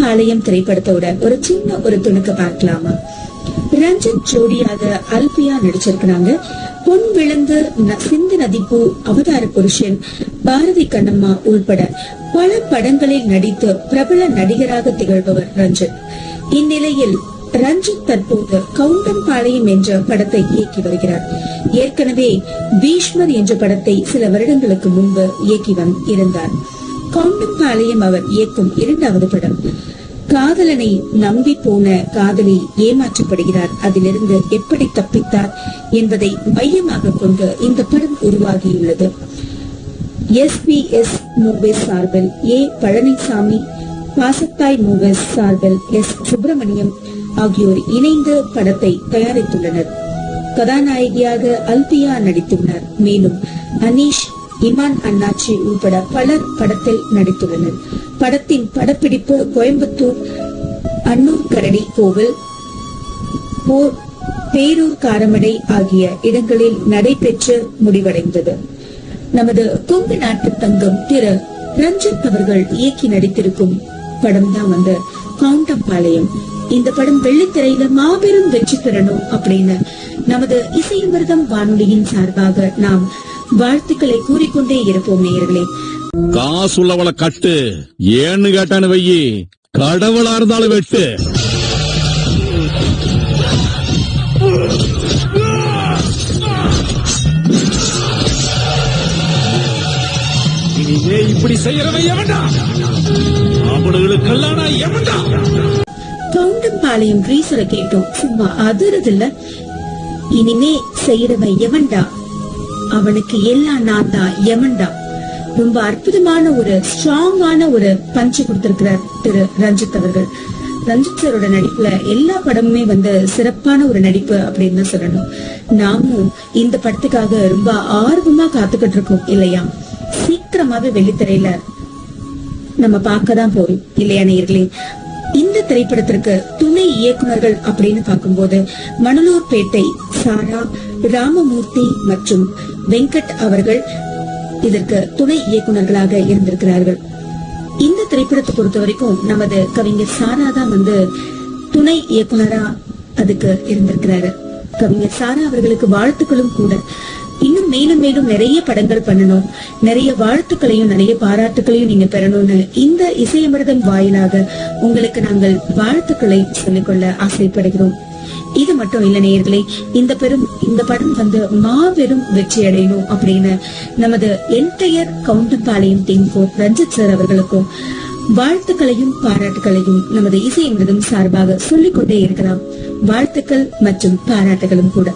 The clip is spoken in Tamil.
பாளையம் திரைப்படத்தோட ஒரு சின்ன ஒரு துணுக்க பார்க்கலாமா? ரஞ்சித் ஜோடியாக அல்பியா நடிச்சிருக்கிறாங்க. பொன் விழுந்து சிந்து நதிப்பு அவதார புருஷன் பாரதி கண்ணம்மா உள்பட பல படங்களில் நடித்து பிரபல நடிகராக திகழ்பவர் ரஞ்சித். இந்நிலையில் ரஞ்சித் தற்போது கவுண்டம்பாளையம் என்ற படத்தை இயக்கி வருகிறார். ஏற்கனவே பீஷ்மர் என்ற படத்தை சில வருடங்களுக்கு முன்பு இயக்கி வந் இருந்தார். கவுண்டம்பாளையம் அவர் இயக்கும் இரண்டாவது படம். காதலனை நம்பி போன காதலி ஏமாற்றப்படுகிறார். அதிலிருந்து எப்படி தப்பித்தார் என்பதை மையமாக கொண்டு இந்த படம் உருவாகியுள்ளது. எஸ்பிஎஸ் மூவிஸ் சார்பில் ஏ. பழனிசாமி பாசத்தாய் மூவிஸ் சார்பில் எஸ். சுப்பிரமணியம் ஆகியோர் இணைந்து படத்தை தயாரித்துள்ளனர். கதாநாயகியாக அல்பியா நடித்துள்ளார். மேலும் அனீஷ் இமான் அண்ணாச்சி உட்பட பலர் படத்தில் நடித்துள்ளனர். படத்தின் படப்பிடிப்பு கோயம்புத்தூர் அன்னூர் கரடி கோவில் பேரூர் காரமடை ஆகிய இடங்களில் நடைபெற்று முடிவடைந்தது. நமது கொங்கு நாட்டு தங்கம் திரு. ரஞ்சித் அவர்கள் இயக்கி நடித்திருக்கும் படம் தான் வந்து கவுண்டம்பாளையம் இந்த படம் வெள்ளித்திரையில மாபெரும் வெற்றி பெறணும் அப்படின்னு நமது இசையமிர்தம் வானொலியின் சார்பாக நாம் வாழ்த்துக்களை கூறிக்கொண்டே இருப்போம் நேயர்களே. காசு உள்ளவள கட்டு. ஏன்னு கேட்டான்னு வையி கடவுளா இருந்தாலும் வெட்டு. இனிமே இப்படி செய்யறவன் எவன்டா? அவனுங்களுக்கெல்லாம் நான் எவன்டா? கவுண்டம்பாளையம் கிரீசரை கேட்டோம். சும்மா அதிருது இல்ல இனிமே செய்யறவன் எவன்டா? அவனுக்கு எல்லாம் நான் தான் எவன்டா? ரொம்ப அற்புதமான ஒரு ஸ்ட்ராங்கான ஒரு பஞ்சு கொடுத்திருக்கிறார் திரு ரஞ்சித் அவர்கள். ரஞ்சித் சாரோட நடிப்புல எல்லா படமுமே வந்து சிறப்பான ஒரு நடிப்பு அப்படின்னு தான் சொல்லணும். நாமும் இந்த படத்துக்காக ரொம்ப ஆர்வமா காத்துக்கிட்டு இருக்கோம் இல்லையா? சீக்கிரமாவே வெள்ளித்திரையில நம்ம பார்க்கதான் போறோம் இல்லையா நேயர்களே? இந்த திரைப்படத்திற்கு துணை இயக்குநர்கள் அப்படின்னு பார்க்கும்போது மணலூர் பேட்டை சாரா ராமமூர்த்தி மற்றும் வெங்கட் அவர்கள் இதற்கு துணை இயக்குனர்களாக இருந்திருக்கிறார்கள். இந்த திரைப்படத்தை பொறுத்த வரைக்கும் நமது கவிஞர் சாரா தான் வந்து துணை இயக்குனரா அதுக்கு இருந்திருக்கிறாரு. கவிஞர் சாரா அவர்களுக்கு வாழ்த்துக்களும் கூட. இன்னும் மேலும் மேலும் நிறைய படங்கள் பண்ணணும். நிறைய வாழ்த்துக்களையும் நிறைய பாராட்டுகளையும் நீங்க பெறணும்னு இந்த இசையமிர்தம் வாயிலாக உங்களுக்கு நாங்கள் வாழ்த்துக்களை சொல்லிக்கொள்ள ஆசைப்படுகிறோம். இது மட்டும் இல்ல நேயர்களே இந்த பெரும் இந்த படம் வந்து மாபெரும் வெற்றி அடையணும் அப்படின்னு நமது என்டையர் கவுண்டம்பாளையம் டீமுக்கும் ரஞ்சித் சார் அவர்களுக்கும் வாழ்த்துக்களையும் பாராட்டுகளையும் நமது இசை என்பதும் சார்பாக சொல்லிக்கொண்டே இருக்கலாம். வாழ்த்துக்கள் மற்றும் பாராட்டுகளும் கூட.